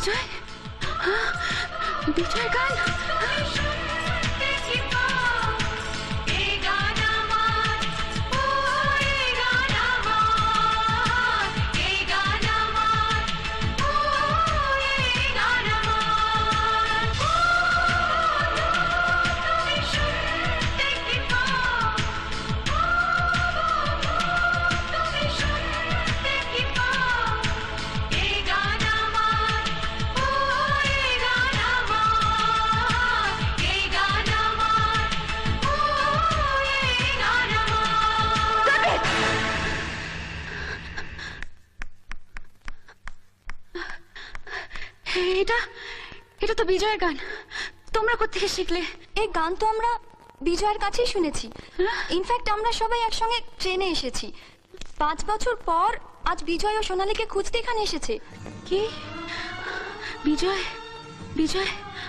বিজয় হ্যাঁ, বিজয় গান এটা এটা তো বিজয়ের গান। তোমরা কোথেকে শিখলে? এই গান তো আমরা বিজয়ের কাছেই শুনেছি। ইনফ্যাক্ট আমরা সবাই একসঙ্গে ট্রেনে এসেছি। পাঁচ বছর পর আজ বিজয় ও সোনালীকে খুঁজতে এখানে এসেছে। কি? বিজয়? বিজয়?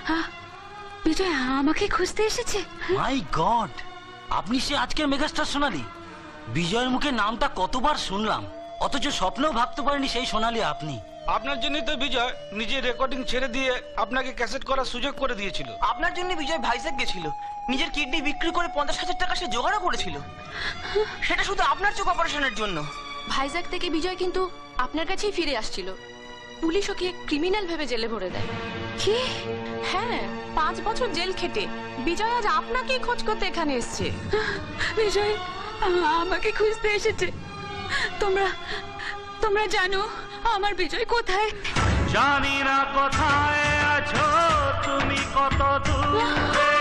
আহ, বিজয় আমাকে খুঁজতে এসেছে? মাই গড আপনি সে আজকের মেগাস্টার সোনালি। বিজয়ের মুখে নামটা কতবার শুনলাম। অথচ স্বপ্নেও ভাবতে পারেনি সেই সোনালি আপনি। আপনার জন্যই তো বিজয় নিজের রেকর্ডিং ছেড়ে দিয়ে আপনাকে ক্যাসেট করার সুযোগ করে দিয়েছিল। আপনার জন্য বিজয় ভাইজ্যাক গেছিল। নিজের কিডনি বিক্রি করে পঞ্চাশ হাজার টাকা সে জোগাড়ও করেছিল। সেটা শুধু আপনার চোখ অপারেশনের জন্য। ভাইজাক থেকে বিজয় কিন্তু আপনার কাছেই ফিরে আসছিল। পুলিশ ওকে ক্রিমিনাল ভেবে জেলে ভরে দেয়। কি? হ্যাঁ পাঁচ বছর জেল খেটে। বিজয় আজ আপনাকেই খোঁজ করতে এখানে এসছে। বিজয় আমাকে খুঁজতে এসেছে। তোমরা তোমরা জানো আমার বিজয় কোথায়? জানি না কোথায় আছো তুমি কত দূরে?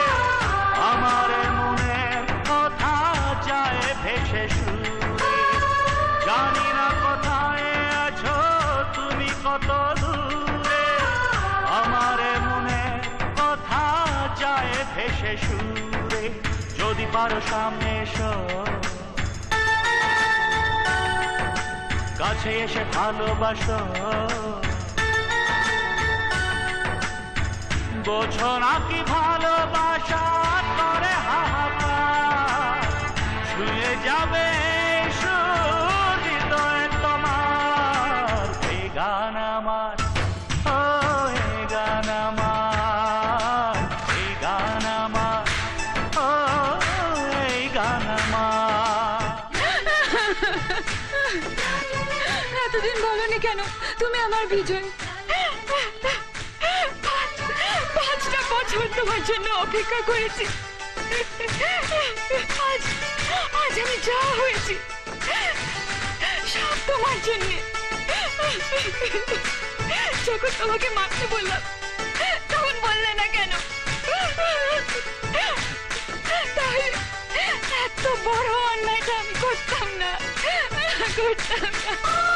আমার মনের কথা যায় ভেসে সুরে। জানি না কোথায় আছো তুমি কত দূরে? আমার মনের কথা যায় ভেসে সুরে। যদি পারো সামনে এসো। কাছে এসে ভালোবাসো। বোঝো না কি ভালোবাসা? করে হাহাকার। ছুঁয়ে যাবে এই গান গান এই গান গান এতদিন বলনি কেন? তুমি আমার বিজয়। পাঁচ- পাঁচটা বছর তোমার জন্য অপেক্ষা করেছি। আজ আজ আমি যা হয়েছি, সব তোমার জন্য। যখন তোমাকে মারতে বললাম, তখন বললে না কেন? এত বড় অন্যায়টা আমি করতাম না করতাম না।